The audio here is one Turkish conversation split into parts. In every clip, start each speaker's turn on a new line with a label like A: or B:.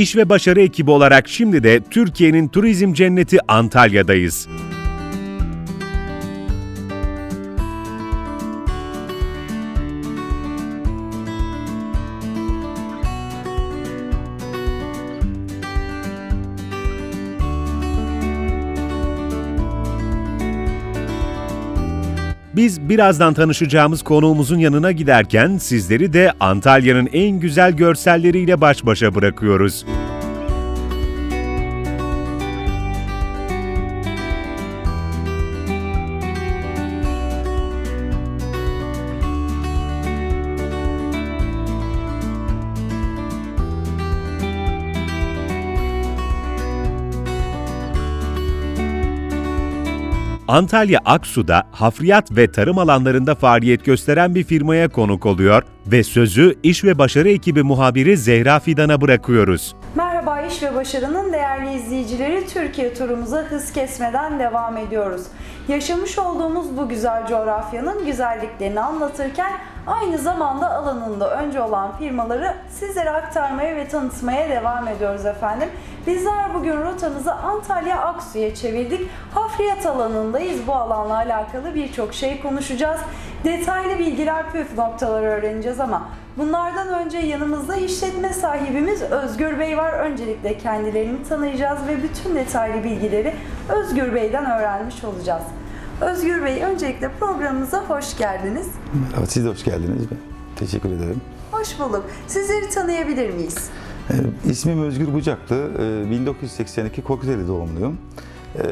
A: İş ve başarı ekibi olarak şimdi de Türkiye'nin turizm cenneti Antalya'dayız. Biz birazdan tanışacağımız konuğumuzun yanına giderken sizleri de Antalya'nın en güzel görselleriyle baş başa bırakıyoruz. Antalya Aksu'da hafriyat ve tarım alanlarında faaliyet gösteren bir firmaya konuk oluyor ve sözü İş ve Başarı ekibi muhabiri Zehra Fidan'a bırakıyoruz.
B: Merhaba İş ve Başarı'nın değerli izleyicileri Türkiye turumuza hız kesmeden devam ediyoruz. Yaşamış olduğumuz bu güzel coğrafyanın güzelliklerini anlatırken aynı zamanda alanında önce olan firmaları sizlere aktarmaya ve tanıtmaya devam ediyoruz efendim. Bizler bugün rotamızı Antalya Aksu'ya çevirdik. Hafriyat alanındayız. Bu alanla alakalı birçok şey konuşacağız. Detaylı bilgiler, püf noktaları öğreneceğiz ama Bunlardan önce yanımızda işletme sahibimiz Özgür Bey var. Öncelikle kendilerini tanıyacağız ve bütün detaylı bilgileri Özgür Bey'den öğrenmiş olacağız. Özgür Bey öncelikle programımıza hoş geldiniz.
C: Merhaba, siz de hoş geldiniz. Teşekkür ederim.
B: Hoş bulduk. Sizleri tanıyabilir miyiz?
C: Ee, ismim Özgür Bucaklı. Ee, 1982 Korkuteli doğumluyum. Ee,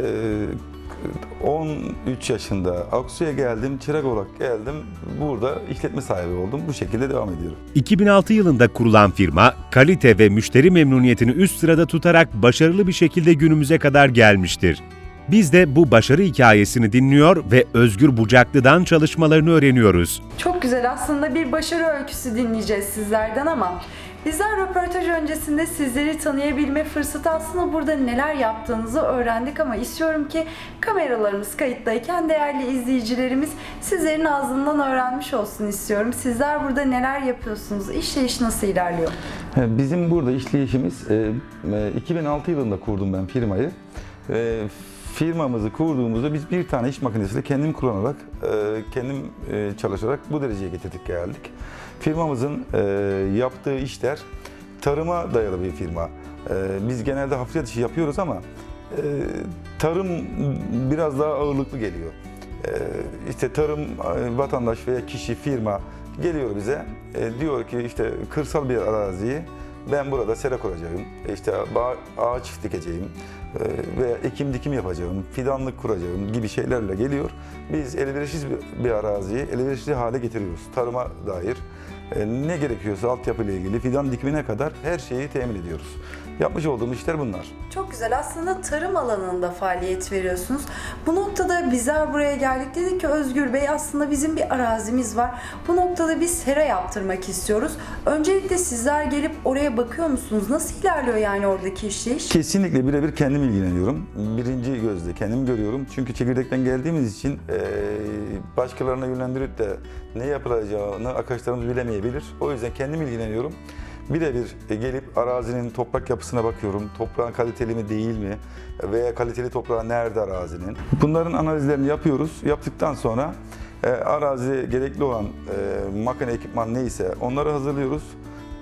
C: 13 yaşında Aksu'ya geldim, çırak olarak geldim. Burada işletme sahibi oldum. Bu şekilde devam ediyorum.
A: 2006 yılında kurulan firma, kalite ve müşteri memnuniyetini üst sırada tutarak başarılı bir şekilde günümüze kadar gelmiştir. Biz de bu başarı hikayesini dinliyor ve Özgür Bucaklı'dan çalışmalarını öğreniyoruz.
B: Çok güzel aslında bir başarı öyküsü dinleyeceğiz sizlerden ama bizler röportaj öncesinde sizleri tanıyabilme fırsatı aslında burada neler yaptığınızı öğrendik ama istiyorum ki kameralarımız kayıttayken değerli izleyicilerimiz sizlerin ağzından öğrenmiş olsun istiyorum. Sizler burada neler yapıyorsunuz? İşleyiş nasıl ilerliyor?
C: Bizim burada işleyişimiz, e, e, 2006 yılında kurdum ben firmayı. Firmamızı kurduğumuzda biz bir tane iş makinesiyle kendim kullanarak, e, kendim e, çalışarak bu dereceye getirdik geldik. Firmamızın e, yaptığı işler tarıma dayalı bir firma. Biz genelde hafriyat işi yapıyoruz ama tarım biraz daha ağırlıklı geliyor. İşte tarım vatandaş veya kişi, firma geliyor bize. Diyor ki işte kırsal bir araziyi ben burada sera kuracağım, işte ağaç dikeceğim e, veya ekim dikim yapacağım, fidanlık kuracağım gibi şeylerle geliyor. Biz elverişsiz bir- araziyi elverişli hale getiriyoruz. Tarıma dair e, ne gerekiyorsa altyapı ile ilgili fidan dikimine kadar her şeyi temin ediyoruz. Yapmış olduğumuz işler bunlar.
B: Çok güzel. Aslında tarım alanında faaliyet veriyorsunuz. Bu noktada bizler buraya geldik. Dedik ki Özgür Bey aslında bizim bir arazimiz var. Bu noktada bir sera yaptırmak istiyoruz. Öncelikle sizler gelip oraya bakıyor musunuz? Nasıl ilerliyor yani oradaki işleyiş?
C: Kesinlikle birebir kendim ilgileniyorum. Birinci gözle kendim görüyorum. Çünkü çekirdekten geldiğimiz için başkalarına yönlendirip de ne yapılacağını arkadaşlarımız bilemeyebilir. O yüzden kendim ilgileniyorum. Birebir e, gelip arazinin toprak yapısına bakıyorum. Toprağın kaliteli mi değil mi? Veya kaliteli toprağı nerede arazinin? Bunların analizlerini yapıyoruz. Yaptıktan sonra e, arazi gerekli olan e, makine ekipman neyse onları hazırlıyoruz.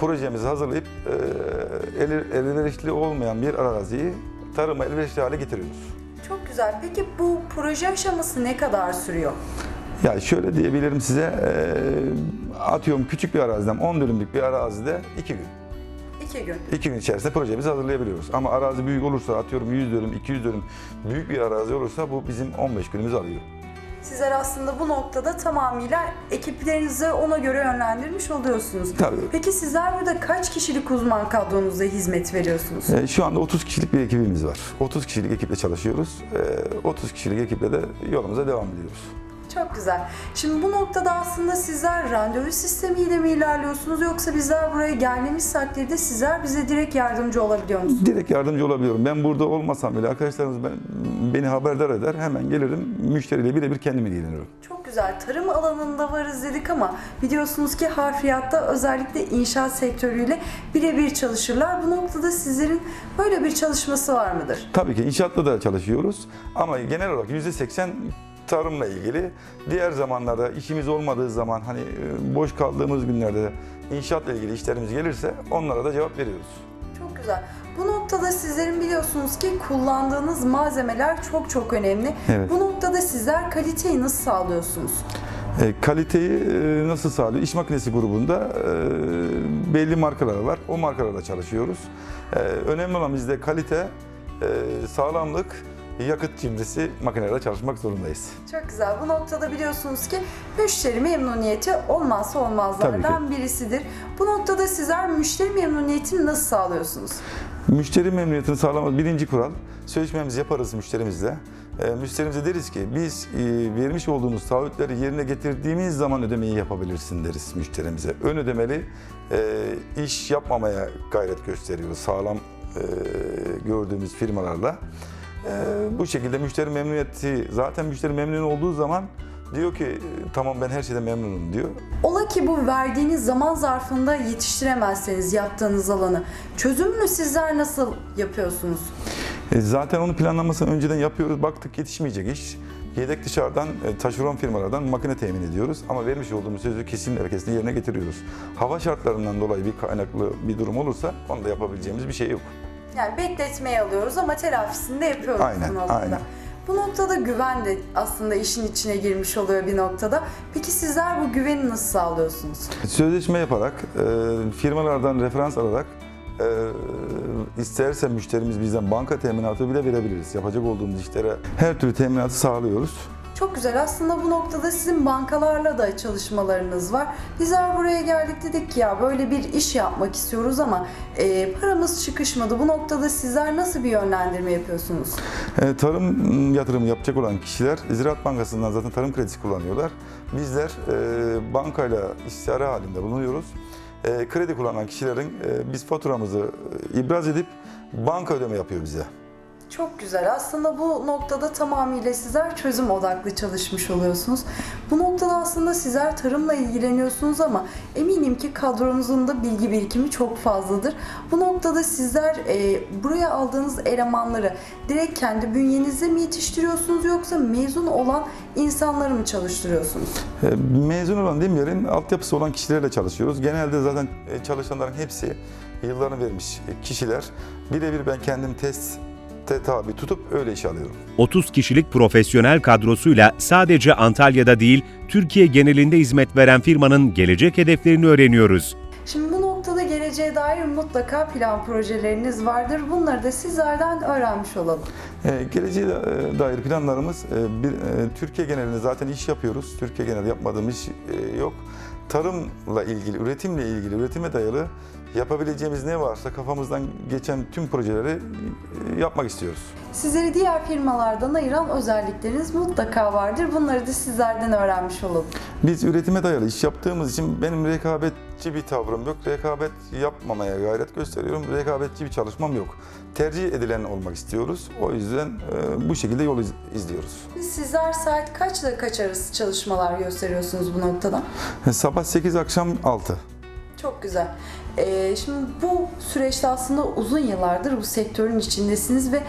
C: Projemizi hazırlayıp e, el- elverişli olmayan bir araziyi tarıma elverişli hale getiriyoruz.
B: Çok güzel. Peki bu proje aşaması ne kadar sürüyor?
C: Yani şöyle diyebilirim size, e, atıyorum küçük bir araziden 10 dönümlük bir arazide 2 gün.
B: İki gün.
C: 2 gün içerisinde projemizi hazırlayabiliyoruz. Ama arazi büyük olursa atıyorum 100 dönüm, 200 dönüm büyük bir arazi olursa bu bizim 15 günümüzü alıyor.
B: Sizler aslında bu noktada tamamıyla ekiplerinizi ona göre yönlendirmiş oluyorsunuz.
C: Tabii.
B: Peki sizler burada kaç kişilik uzman kadronuzda hizmet veriyorsunuz?
C: E, Şu anda 30 kişilik bir ekibimiz var. 30 kişilik ekiple çalışıyoruz. E, 30 kişilik ekiple de yolumuza devam ediyoruz.
B: Çok güzel. Şimdi bu noktada aslında sizler randevu sistemiyle mi ilerliyorsunuz yoksa bizler buraya geldiğimiz takdirde sizler bize direkt yardımcı olabiliyor musunuz?
C: Direkt yardımcı olabiliyorum. Ben burada olmasam bile arkadaşlarımız ben, beni haberdar eder. Hemen gelirim. Müşteriyle birebir kendim ilgilenirim.
B: Çok güzel. Tarım alanında varız dedik ama biliyorsunuz ki harfiyatta özellikle inşaat sektörüyle birebir çalışırlar. Bu noktada sizlerin böyle bir çalışması var mıdır?
C: Tabii ki inşaatla da çalışıyoruz. Ama genel olarak %80 tarımla ilgili. Diğer zamanlarda işimiz olmadığı zaman hani e, boş kaldığımız günlerde inşaatla ilgili işlerimiz gelirse onlara da cevap veriyoruz.
B: Çok güzel. Bu noktada sizlerin biliyorsunuz ki kullandığınız malzemeler çok çok önemli.
C: Evet.
B: Bu noktada sizler kaliteyi nasıl sağlıyorsunuz?
C: E, kaliteyi e, nasıl sağlıyor? İş makinesi grubunda e, belli markalar var. O markalarda çalışıyoruz. E, önemli olan bizde kalite, e, sağlamlık, yakıt cimrisi makinelerde çalışmak zorundayız.
B: Çok güzel. Bu noktada biliyorsunuz ki müşteri memnuniyeti olmazsa olmazlardan birisidir. Bu noktada sizler müşteri memnuniyetini nasıl sağlıyorsunuz?
C: Müşteri memnuniyetini sağlamak birinci kural. Sözleşmemizi yaparız müşterimizle. E, müşterimize deriz ki biz e, vermiş olduğunuz taahhütleri yerine getirdiğimiz zaman ödemeyi yapabilirsin deriz müşterimize. Ön ödemeli e, iş yapmamaya gayret gösteriyoruz sağlam e, gördüğümüz firmalarla. Bu şekilde müşteri memnuniyeti zaten müşteri memnun olduğu zaman diyor ki tamam ben her şeyden memnunum diyor.
B: Ola ki bu verdiğiniz zaman zarfında yetiştiremezseniz yaptığınız alanı çözümünü sizler nasıl yapıyorsunuz?
C: E, Zaten onun planlamasını önceden yapıyoruz. Baktık yetişmeyecek iş. Yedek dışarıdan e, taşeron firmalardan makine temin ediyoruz. Ama vermiş olduğumuz sözü kesin ve kesin yerine getiriyoruz. Hava şartlarından dolayı bir kaynaklı bir durum olursa onu da yapabileceğimiz bir şey yok.
B: Yani bekletmeye alıyoruz ama telafisini de yapıyoruz
C: Aynen,
B: bu noktada.
C: aynen.
B: Bu noktada güven de aslında işin içine girmiş oluyor bir noktada. Peki sizler bu güveni nasıl sağlıyorsunuz?
C: Sözleşme yaparak, e, firmalardan referans alarak e, isterse müşterimiz bizden banka teminatı bile verebiliriz. Yapacak olduğumuz işlere her türlü teminatı sağlıyoruz.
B: Çok güzel. Aslında bu noktada sizin bankalarla da çalışmalarınız var. Bizler buraya geldik dedik ki ya böyle bir iş yapmak istiyoruz ama e, paramız çıkışmadı. Bu noktada sizler nasıl bir yönlendirme yapıyorsunuz?
C: E, Tarım yatırımı yapacak olan kişiler Ziraat Bankası'ndan zaten tarım kredisi kullanıyorlar. Bizler e, bankayla istişare halinde bulunuyoruz. E, kredi kullanan kişilerin e, biz faturamızı e, ibraz edip banka ödeme yapıyor bize.
B: Çok güzel. Aslında bu noktada tamamıyla sizler çözüm odaklı çalışmış oluyorsunuz. Bu noktada aslında sizler tarımla ilgileniyorsunuz ama eminim ki kadronuzun da bilgi birikimi çok fazladır. Bu noktada sizler e, buraya aldığınız elemanları direkt kendi bünyenizde mi yetiştiriyorsunuz yoksa mezun olan insanları mı çalıştırıyorsunuz?
C: E, Mezun olan demeyelim, altyapısı olan kişilerle çalışıyoruz. Genelde zaten e, çalışanların hepsi yıllarını vermiş e, kişiler. Birebir ben kendim teste tabi tutup öyle iş alıyorum.
A: 30 kişilik profesyonel kadrosuyla sadece Antalya'da değil, Türkiye genelinde hizmet veren firmanın gelecek hedeflerini öğreniyoruz.
B: Şimdi bu noktada geleceğe dair mutlaka plan projeleriniz vardır. Bunları da sizlerden öğrenmiş olalım.
C: E, geleceğe da- dair planlarımız, e, bir, e, Türkiye genelinde zaten iş yapıyoruz. Türkiye genelinde yapmadığımız iş e, yok. Tarımla ilgili, üretimle ilgili, üretime dayalı yapabileceğimiz ne varsa kafamızdan geçen tüm projeleri e, yapmak istiyoruz.
B: Sizleri diğer firmalardan ayıran özellikleriniz mutlaka vardır. Bunları da sizlerden öğrenmiş olalım.
C: Biz üretime dayalı iş yaptığımız için benim rekabetçi bir tavrım yok. Rekabet yapmamaya gayret gösteriyorum. Rekabetçi bir çalışmam yok. Tercih edilen olmak istiyoruz. O yüzden e, bu şekilde yol iz- izliyoruz.
B: Sizler saat kaçla kaç arası çalışmalar gösteriyorsunuz bu noktada?
C: Sabah 8 akşam 6.
B: Çok güzel. Ee, şimdi bu süreçte aslında uzun yıllardır bu sektörün içindesiniz ve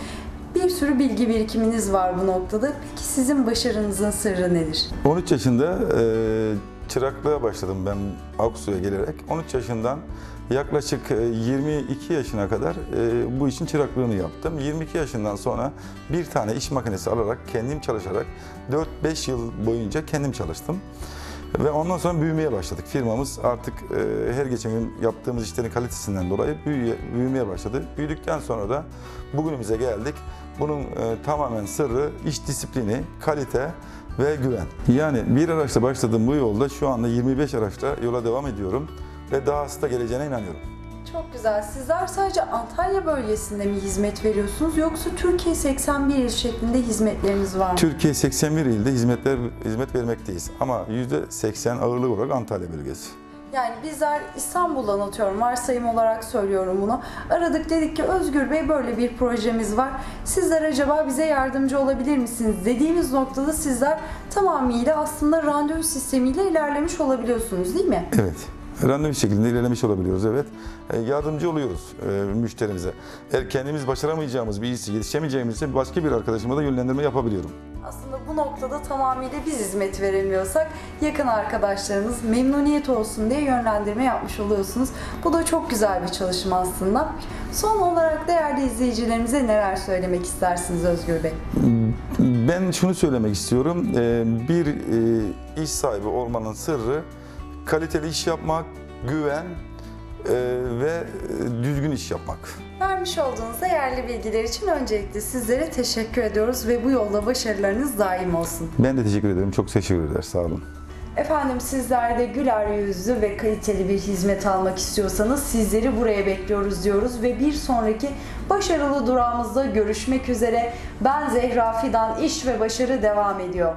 B: bir sürü bilgi birikiminiz var bu noktada. Peki sizin başarınızın sırrı nedir?
C: 13 yaşında e, çıraklığa başladım ben Aksu'ya gelerek. 13 yaşından yaklaşık e, 22 yaşına kadar e, bu işin çıraklığını yaptım. 22 yaşından sonra bir tane iş makinesi alarak, kendim çalışarak 4-5 yıl boyunca kendim çalıştım. Ve ondan sonra büyümeye başladık. Firmamız artık e, her geçen gün yaptığımız işlerin kalitesinden dolayı büyümeye başladı. Büyüdükten sonra da bugünümüze geldik. Bunun e, tamamen sırrı iş disiplini, kalite ve güven. Yani bir araçla başladığım bu yolda şu anda 25 araçla yola devam ediyorum ve dahası da geleceğine inanıyorum.
B: Çok güzel. Sizler sadece Antalya bölgesinde mi hizmet veriyorsunuz yoksa Türkiye 81 il şeklinde hizmetleriniz var mı?
C: Türkiye 81 ilde hizmetler hizmet vermekteyiz ama %80 ağırlık olarak Antalya bölgesi.
B: Yani bizler İstanbul'dan atıyorum varsayım olarak söylüyorum bunu. Aradık dedik ki Özgür Bey böyle bir projemiz var. Sizler acaba bize yardımcı olabilir misiniz? Dediğimiz noktada sizler tamamıyla aslında randevu sistemiyle ilerlemiş olabiliyorsunuz değil mi?
C: Evet. Randevu şeklinde ilerlemiş olabiliyoruz evet. E, Yardımcı oluyoruz e, müşterimize. Eğer kendimiz başaramayacağımız bir işi yetişemeyeceğimizse başka bir arkadaşıma da yönlendirme yapabiliyorum.
B: Aslında bu noktada tamamıyla biz hizmet veremiyorsak yakın arkadaşlarınız memnuniyet olsun diye yönlendirme yapmış oluyorsunuz. Bu da çok güzel bir çalışma aslında. Son olarak değerli izleyicilerimize neler söylemek istersiniz Özgür Bey?
C: Ben şunu söylemek istiyorum. E, Bir e, iş sahibi olmanın sırrı kaliteli iş yapmak, güven e, ve e, düzgün iş yapmak.
B: Vermiş olduğunuz değerli bilgiler için öncelikle sizlere teşekkür ediyoruz ve bu yolda başarılarınız daim olsun.
C: Ben de teşekkür ederim. Çok teşekkür eder. Sağ olun.
B: Efendim sizler de güler yüzlü ve kaliteli bir hizmet almak istiyorsanız sizleri buraya bekliyoruz diyoruz ve bir sonraki başarılı durağımızda görüşmek üzere. Ben Zehra Fidan, İş ve Başarı devam ediyor.